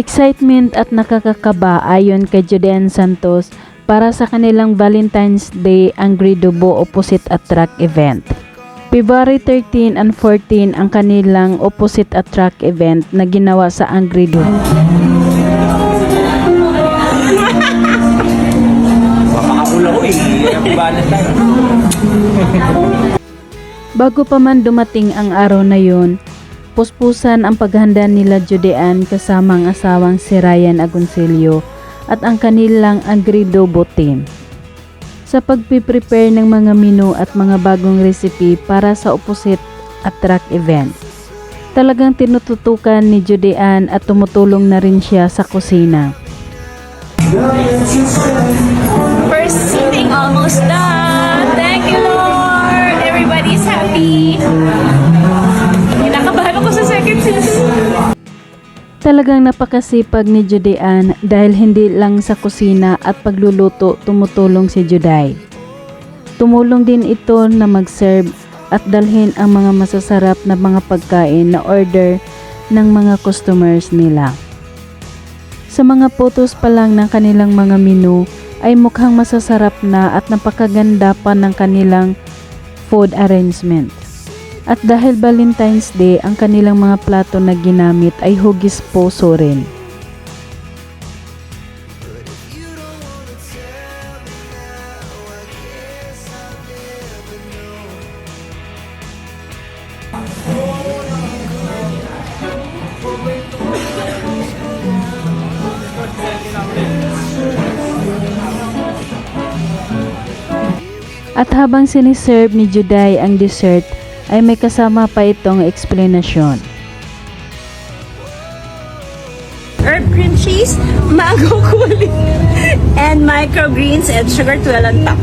Excitement at nakakakaba ayon kay Judean Santos para sa kanilang Valentine's Day Angridobo Opposite Attract event. February 13 and 14 ang kanilang Opposite Attract event na ginawa sa Angridobo. Bago pa man dumating ang araw na yun, puspusan ang paghanda nila Judean kasama ang asawang si Ryan Agoncillo at ang kanilang Agridobo team. Sa pagpiprepare ng mga menu at mga bagong recipe para sa opposite attract event. Talagang tinututukan ni Judean at tumutulong na rin siya sa kusina. First seating almost done. Talagang napakasipag ni Judean dahil hindi lang sa kusina at pagluluto tumutulong si Juday. Tumulong din ito na mag-serve at dalhin ang mga masasarap na mga pagkain na order ng mga customers nila. Sa mga photos pa lang ng kanilang mga menu ay mukhang masasarap na at napakaganda pa ng kanilang food arrangement. At dahil Valentine's Day, ang kanilang mga plato na ginamit ay hugis puso rin. At habang siniserve ni Juday ang dessert, ay may kasama pa itong explanation. Herb cream cheese, mango cooling, and microgreens and sugar twirl on top.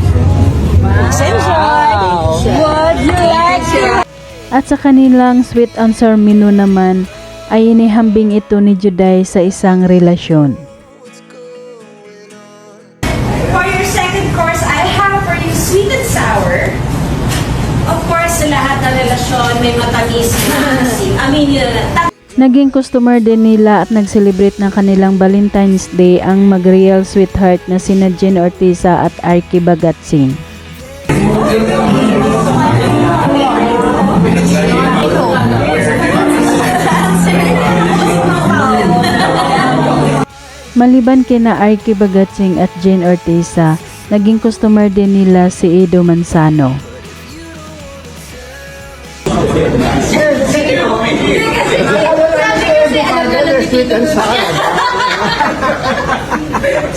Enjoy. Would you like to? At sa kanilang sweet and sour menu naman, ay inihambing ito ni Juday sa isang relasyon. For sa lahat ng relasyon, may matamis na asin. Tat- Naging customer din nila at nag-celebrate ng kanilang Valentine's Day ang mag-real sweetheart na sina Jen Ortiza at Arky Bagatsing. Maliban kina Arky Bagatsing at Jane Ortiza, naging customer din nila si Edo Manzano.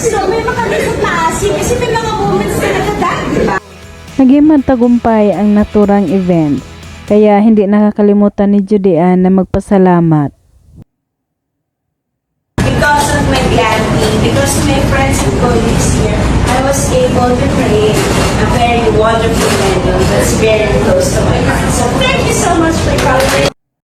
So, may makamisot na asin kasi may mga moments na nagdadag, di ba? Naging matagumpay ang naturang event, kaya hindi nakakalimutan ni Judean na magpasalamat. Because of my planting, because of my friends and colleagues here, I was able to create very wonderful menu that's very close to my heart. So thank you so much for coming.